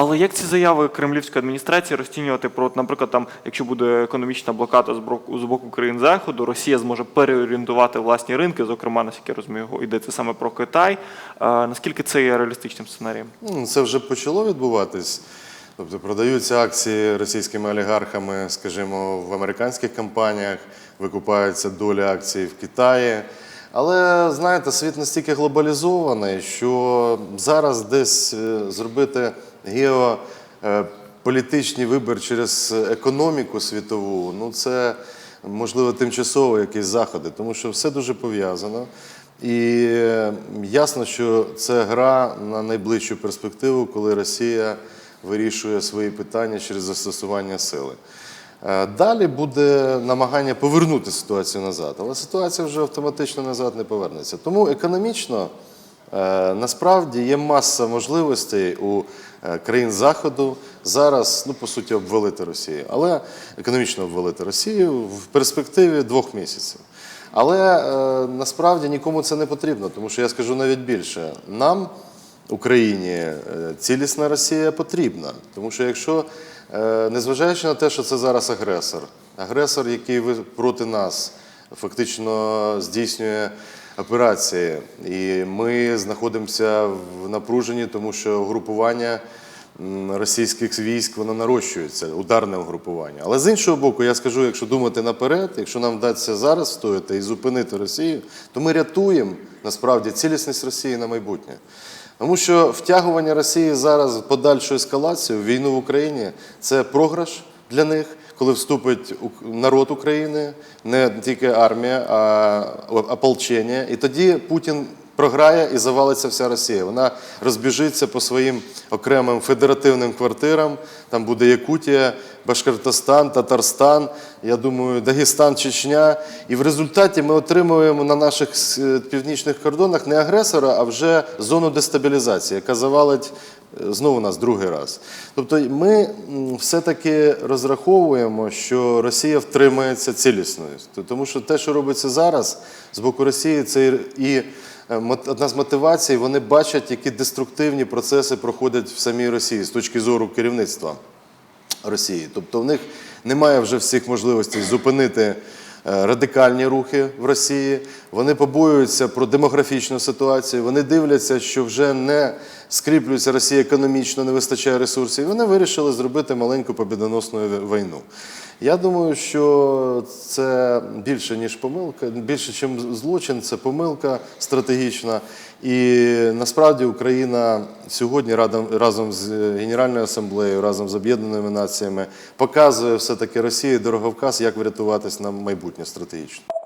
Але як ці заяви кремлівської адміністрації розцінювати про, наприклад, там, якщо буде економічна блокада з боку, з боку країн Заходу, Росія зможе переорієнтувати власні ринки, зокрема, наскільки я розумію, йдеться саме про Китай. Е, наскільки це є реалістичним сценарієм? Ну, Це вже почало відбуватись. Тобто продаються акції російськими олігархами, скажімо, в американських компаніях, викупаються доля акцій в Китаї. Але знаєте, світ настільки глобалізований, що зараз десь е, зробити геополітичний вибір через економіку світову, ну це можливо тимчасово якісь заходи, тому що все дуже пов'язано. І е, ясно, що це гра на найближчу перспективу, коли Росія вирішує свої питання через застосування сили. Е, Далі буде намагання повернути ситуацію назад, але ситуація вже автоматично назад не повернеться. Тому економічно е, насправді є маса можливостей у е, країн Заходу зараз, ну по суті, обвалити Росію, але економічно обвалити Росію в перспективі двох місяців. Але насправді нікому це не потрібно, тому що я скажу навіть більше. Нам, Україні, е, цілісна Росія потрібна. Тому що якщо, е, незважаючи на те, що це зараз агресор, агресор, який проти нас фактично здійснює операції, і ми знаходимося в напруженні, тому що угрупування м, російських військ воно нарощується, ударне угрупування. Але з іншого боку, я скажу, якщо думати наперед, якщо нам вдасться зараз стояти і зупинити Росію, то ми рятуємо насправді цілісність Росії на майбутнє. Тому що втягування Росії зараз в подальшу ескалацію, війну в Україні це програш для них, коли вступить народ України, не тільки армія, а ополчення. І тоді Путін програє і завалиться вся Росія. Вона розбіжиться по своїм окремим федеративним квартирам. Там буде Якутія, Башкортостан, Татарстан, я думаю, Дагестан, Чечня. І в результаті ми отримуємо на наших е, північних кордонах не агресора, а вже зону дестабілізації, яка завалить е, знову нас другий раз. Тобто ми все-таки розраховуємо, що Росія втримається цілісною. Тому що те, що робиться зараз з боку Росії, це і одна з мотивацій, вони бачать, які деструктивні процеси проходять в самій Росії з точки зору керівництва. Росії. Тобто в них немає вже всіх можливостей зупинити е, радикальні рухи в Росії. Вони побоюються про демографічну ситуацію. Вони дивляться, що вже не скріплюється Росія економічно, не вистачає ресурсів. І вони вирішили зробити маленьку побідоносну війну. Я думаю, що це більше ніж помилка, більше ніж злочин, це помилка стратегічна. І насправді Україна сьогодні разом з Генеральною асамблеєю, разом з Об'єднаними Націями показує все-таки Росії дороговказ, як врятуватись на майбутнє стратегічно.